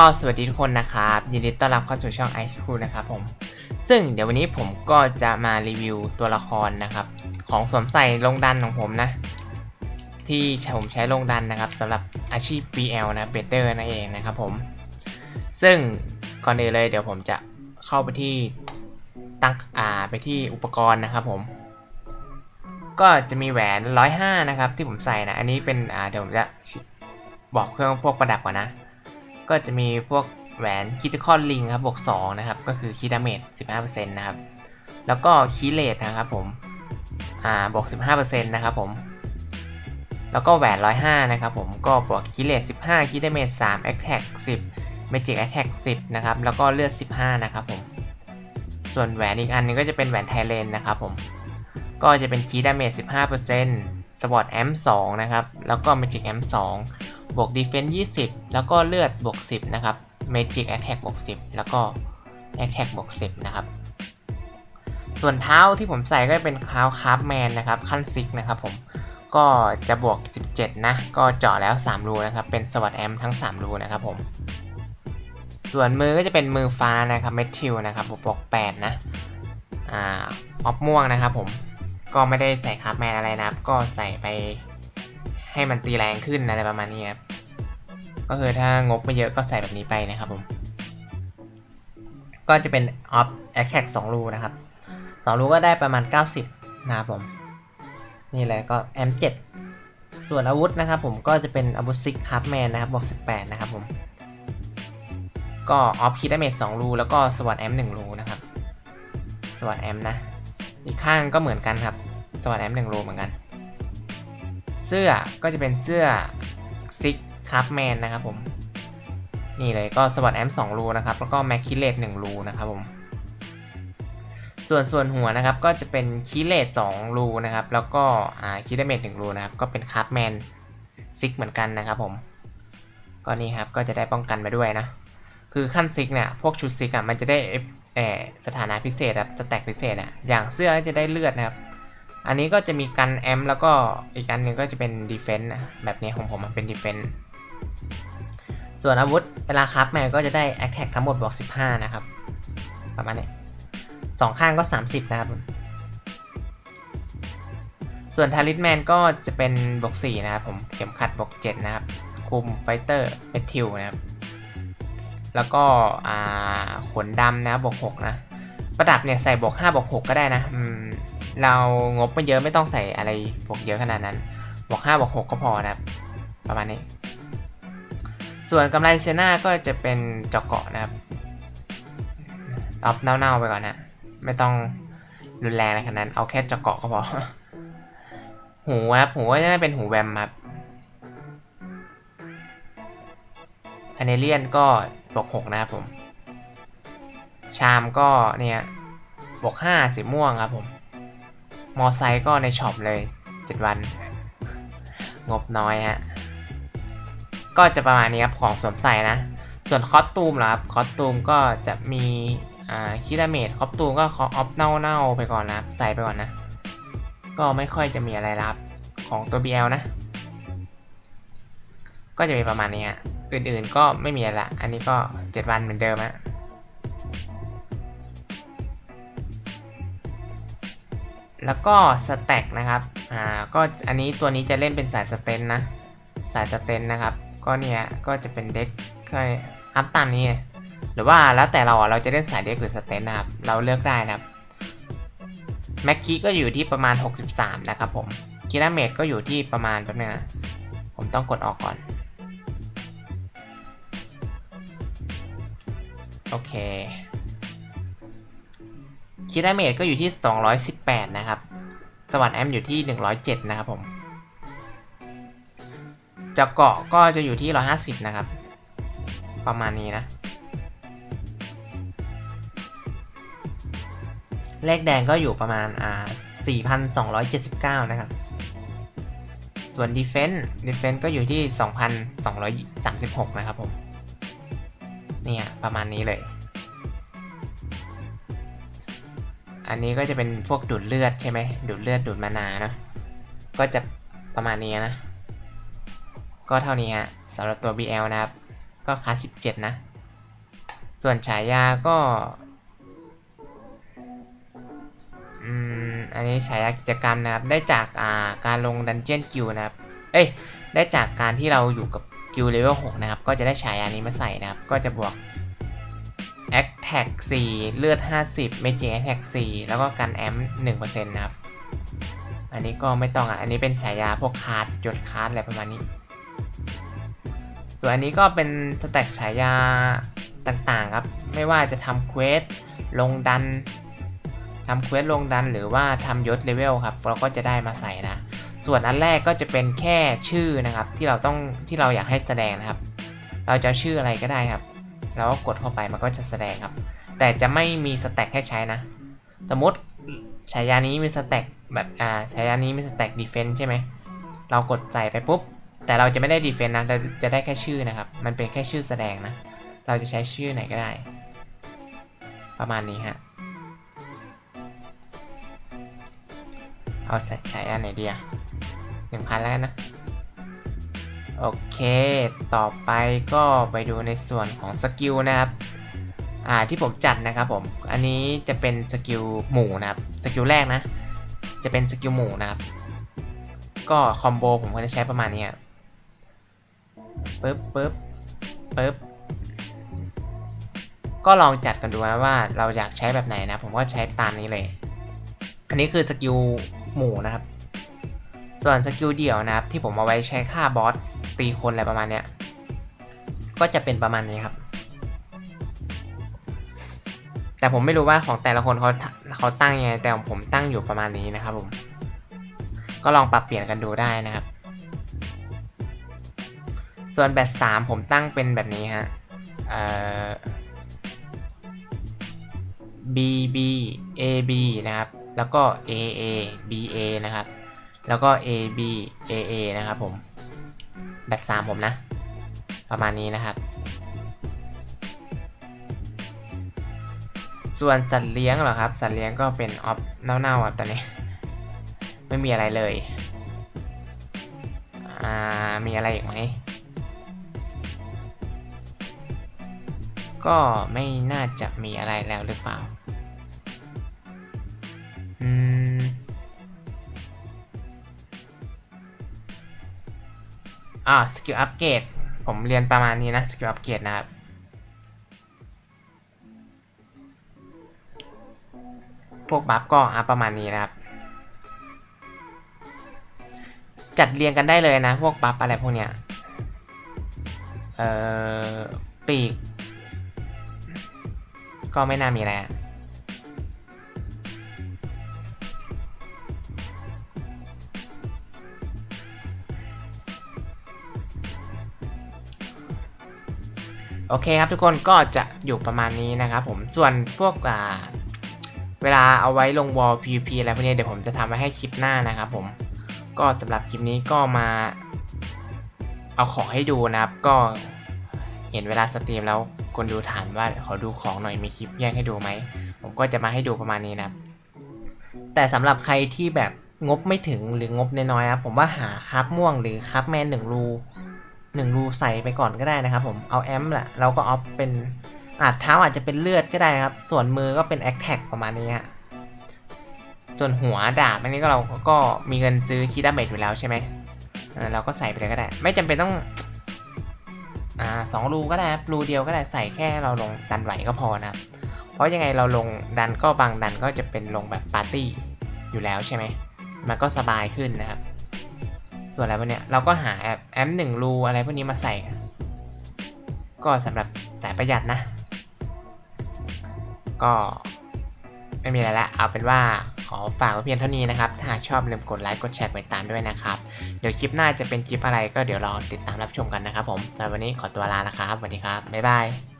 ก็สวัสดีทุกคนนะครับยินดีต้อนรับเข้าสู่ช่อง i อ q นะครับผม ซึ่งเดี๋ยววันนี้ผมก็จะมารีวิวตัวละครนะครับ ของสวมใส่ลงดันของผมนะ ที่ผมใช้ลงดันนะครับสำหรับอาชีพ BL นะเบเดอร์นั่นเองนะครับผม ซึ่งก่อนอื่นเลยเดี๋ยวผมจะเข้าไปที่ตั้งอ่าไปที่อุปกรณ์นะครับผม ก็จะมีแหวน105นะครับที่ผมใส่นะ อันนี้เป็นอ่าเดี๋ยวผมจะบอกเครื่องพวกประดับก่อนนะ ก็จะมีพวกแหวนคิติคอลลิงครับบวก2นะครับ ก็คือคีดาเมจ15%นะครับ แล้วก็คีเลตนะครับผมอ่าบวก15%นะครับผม แล้วก็แหวน 105 นะครับผม ก็บวกคีเลต15คีดาเมจ3 a t t a c 10 Magic Attack 10 นะครับ แล้วก็เลือด 15 นะครับผม ส่วนแหวนอีกอันนึงก็จะเป็นแหวนไทเลนนะครับผม ก็จะเป็นคีดาเมจ15%สปอร์ตแอม2นะครับ แล้วก็ Magic แอม2 บวก Defense 20 แล้วก็เลือดบวก 10 นะครับ Magic Attack บวก 10 แล้วก็ Attack บวก 10 นะครับ ส่วนเท้าที่ผมใส่ก็เป็นเท้าคาร์แมนนะครับขั้นซิกนะครับผมก็จะบวก 17 นะ ก็เจาะแล้ว 3 รูนะครับ เป็นสวัสดแอมทั้ง 3 รูนะครับผม ส่วนมือก็จะเป็นมือฟ้านะครับเมทิลนะครับบวก 8 นะ อ่า ออฟม่วงนะครับผม ก็ไม่ได้ใส่คาร์แมนอะไรนะครับ ก็ใส่ไปให้มันตีแรงขึ้นอะไรประมาณนี้ครับ ก็คือถ้างบไม่เยอะก็ใส่แบบนี้ไปนะครับผม ก็จะเป็นออฟแอคแท็กสองรูนะครับสองรูก็ได้ประมาณ 90 นะครับผม นี่เลยก็แอมเจ็ดส่วนอาวุธนะครับผมก็จะเป็นอาวุธซิกคัพแมนนะครับบอก18 นะครับผม ก็ออฟคิดเมจสองรูแล้วก็สวัสดแอมหนึ่งรูนะครับสวัสดแอมนะ อีกข้างก็เหมือนกันครับสวัสดแอมหนึ่งรูเหมือนกัน เสื้อก็จะเป็นเสื้อซิก คัพแมนนะครับผม นี่เลยก็สวัสดแอมสองรูนะครับ แล้วก็แม็กคิเลตหนึ่งรูนะครับผม ส่วนส่วนหัวนะครับก็จะเป็นคิเลตสองรูนะครับ แล้วก็อ่าคิเดเมตหนึ่งรูนะครับ ก็เป็นคัพแมนซิกเหมือนกันนะครับผมก็นี่ครับก็จะได้ป้องกันไปด้วยนะ คือขั้นซิกเนี่ยพวกชุดซิกอะมันจะได้เอสถานะพิเศษครับสแต็กพิเศษอะอย่างเสื้อจะได้เลือดนะครับ อันนี้ก็จะมีกันแอมแล้วก็อีกอันหนึ่งก็จะเป็นดีเฟนต์แบบนี้ของผมมันเป็นดีเฟนต์ ส่วนอาวุธเวลาคับแมนก็จะได้แอคแท็กทั้งหมดบวก15 นะครับ ประมาณนี้สองข้างก็ 30 นะครับ ส่วนทาริสแมนก็จะเป็นบวก4นะครับผมเข็มขัดบวก7นะครับ คุมไฟเตอร์เมทิลนะครับ แล้วก็ขนดำนะบวก6นะ ประดับเนี่ยใส่บวก5บวก6ก็ได้นะเรางบไม่เยอะไม่ต้องใส่อะไรบวกเยอะขนาดนั้นบวก5บวก6ก็พอนะครับ ประมาณนี้ ส่วนกำไรเซน่าก็จะเป็นจาะเกาะนะครับเอาเน่าๆไปก่อนนะ ไม่ต้องรุนแรงอะไรขนาดนั้น เอาแค่จาะเกาะก็พอ หูครับ หูก็จะเป็นหูแวมครับพาเนเลียนก็บวก6นะครับผม ชามก็เนี่ยบวก5สีม่วงครับผม มอไซค์ก็ในช็อปเลย7วัน งบน้อยฮะ ก็จะประมาณนี้ครับของสวมใส่นะ ส่วนคอสตูมเหรอครับคอสตูมก็จะมีอ่าคิดาเมจคอสตูมก็ขอออฟเน่าๆไปก่อนนะใส่ไปก่อนนะ ก็ไม่ค่อยจะมีอะไรรับของตัว BL นะ ก็จะมีประมาณนี้ฮะอื่นๆก็ไม่มีอะไรละอันนี้ก็ 7 วันเหมือนเดิมฮะแล้วก็สแต็กนะครับ อ่า ก็อันนี้ตัวนี้จะเล่นเป็นสายสเตนนะ สายสเตนนะครับ ก็เนี่ยก็จะเป็นเด็กก็อัพตามนี้ หรือว่าแล้วแต่เราอะเราจะเล่นสายเด็กหรือสเตนนะครับเราเลือกได้นะครับแม็กกี้ก็อยู่ที่ประมาณ 63 นะครับผมคิราเมดก็อยู่ที่ประมาณแป๊บนึงนะผมต้องกดออกก่อน โอเคคิดาเมจก็อยู่ที่ 218 นะครับ สวัสดแอมอยู่ที่ 107 นะครับผม จะเกาะก็จะอยู่ที่ 150 นะครับ ประมาณนี้นะ เลขแดงก็อยู่ประมาณอ่า4,279 นะครับ ส่วน Defense Defense ก็อยู่ที่ 2,236 นะครับผมเนี่ยประมาณนี้เลย อันนี้ก็จะเป็นพวกดูดเลือดใช่ไหมดูดเลือดดูดมานาเนาะก็จะประมาณนี้นะ ก็เท่านี้ฮะสำหรับตัว BL นะครับ ก็คลาส17 นะ ส่วนฉายาก็อืมอันนี้ฉายากิจกรรมนะครับ ได้จากอ่าการลงดันเจียนกิวนะครับ เอ้ย ได้จากการที่เราอยู่กับกิวเลเวล6นะครับ ก็จะได้ฉายานี้มาใส่นะครับ ก็จะบวก a t t a c 4เลือด 50ไม่จริง a t t a c 4แล้วก็กันแอม1%นะครับ อันนี้ก็ไม่ต้องอะ อันนี้เป็นฉายาพวกคาร์ดยศคาร์ดอะไรประมาณนี้ ส่วนอันนี้ก็เป็นสแต็กฉายาต่างๆครับ ไม่ว่าจะทำเควสลงดันทำเควสลงดันหรือว่าทำยศเลเวลครับ เราก็จะได้มาใส่นะ ส่วนอันแรกก็จะเป็นแค่ชื่อนะครับ ที่เราต้องที่เราอยากให้แสดงนะครับ เราจะชื่ออะไรก็ได้ครับ เราก็กดเข้าไปมันก็จะแสดงครับ แต่จะไม่มีสแต็กให้ใช้นะ สมมติฉายานี้มีสแต็กแบบอ่าฉายานี้มีสแต็กดีเฟนส์ใช่ไหมเรากดใส่ไปปุ๊บ แต่เราจะไม่ได้ดีเฟนต์นะเราจะได้แค่ชื่อนะครับ มันเป็นแค่ชื่อแสดงนะ เราจะใช้ชื่อไหนก็ได้ ประมาณนี้ฮะ เอาใส่ใช้อันไหนดีอะหนึ่งพันแล้วนะ โอเค ต่อไปก็ไปดูในส่วนของสกิลนะครับอ่าที่ผมจัดนะครับผม อันนี้จะเป็นสกิลหมู่นะครับ สกิลแรกนะ จะเป็นสกิลหมู่นะครับ ก็คอมโบผมก็จะใช้ประมาณนี้ ปึ๊บปึ๊บปึ๊บก็ลองจัดกันดูนะว่าเราอยากใช้แบบไหนนะ ผมก็ใช้ตามนี้เลย อันนี้คือสกิลหมู่นะครับ ส่วนสกิลเดี่ยวนะครับ ที่ผมเอาไว้ใช้ฆ่าบอสตีคนอะไรประมาณเนี้ยก็จะเป็นประมาณนี้ครับ แต่ผมไม่รู้ว่าของแต่ละคนเขาเขาตั้งยังไงแต่ผมตั้งอยู่ประมาณนี้นะครับผม ก็ลองปรับเปลี่ยนกันดูได้นะครับ ส่วนแบตสามผมตั้งเป็นแบบนี้ฮะ เอ่อ B B A B นะครับ แล้วก็ A A B A นะครับ แล้วก็ A B A A นะครับผม แบตสามผมนะ ประมาณนี้นะครับ ส่วนสัตว์เลี้ยงเหรอครับ สัตว์เลี้ยงก็เป็นออฟเน่าๆอะตอนนี้ ไม่มีอะไรเลย อ่า มีอะไรอีกไหม ก็ไม่น่าจะมีอะไรแล้วหรือเปล่า อืม อ่าสกิลอัปเกรด ผมเรียนประมาณนี้นะ สกิลอัปเกรดนะครับ พวกบัฟก็อัพประมาณนี้นะครับ จัดเรียงกันได้เลยนะ พวกบัฟอะไรพวกเนี้ย เอ่อ ปีก ก็ไม่น่ามีอะไรอะโอเคครับทุกคนก็จะอยู่ประมาณนี้นะครับผมส่วนพวกอ่าเวลาเอาไว้ลงวอล PVP อะไรพวกนี้เดี๋ยวผมจะทำไว้ให้คลิปหน้านะครับผมก็สำหรับคลิปนี้ก็มาเอาของให้ดูนะครับก็ เห็นเวลาสตรีมแล้วคนดูถามว่าขอดูของหน่อยมีคลิปแยกให้ดูไหม ผมก็จะมาให้ดูประมาณนี้นะครับแต่สำหรับใครที่แบบงบไม่ถึงหรืองบน้อยๆครับผมว่าหาคับม่วงหรือคับแมนหนึ่งรูหนึ่งรูใส่ไปก่อนก็ได้นะครับผมเอาแอมป์แหละเราก็ออฟเป็นอาจเท้าอาจจะเป็นเลือดก็ได้ครับ ส่วนมือก็เป็นแอคแท็กประมาณนี้ฮะส่วนหัวดาบอันนี้ก็เราก็มีเงินซื้อคีดาเมจอยู่แล้วใช่ไหมเราก็ใส่ไปเลยก็ได้ ไม่จำเป็นต้อง อ่าสองรูก็ได้ครับรูเดียวก็ได้ใส่แค่เราลงดันไหวก็พอนะครับ เพราะยังไงเราลงดันก็บางดันก็จะเป็นลงแบบปาร์ตี้อยู่แล้วใช่ไหมมันก็สบายขึ้นนะครับ ส่วนอะไรพวกเนี้ยเราก็หาแอปแอมหนึ่งรูอะไรพวกนี้มาใส่ ก็สำหรับสายประหยัดนะ ก็ไม่มีอะไรละเอาเป็นว่า ขอฝากไว้เพียงเท่านี้นะครับ ถ้าหากชอบลืมกดไลค์กดแชร์กดติดตามด้วยนะครับ เดี๋ยวคลิปหน้าจะเป็นคลิปอะไรก็เดี๋ยวรอติดตามรับชมกันนะครับผมสำหรับวันนี้ขอตัวลาแล้วครับสวัสดีครับบ๊ายบาย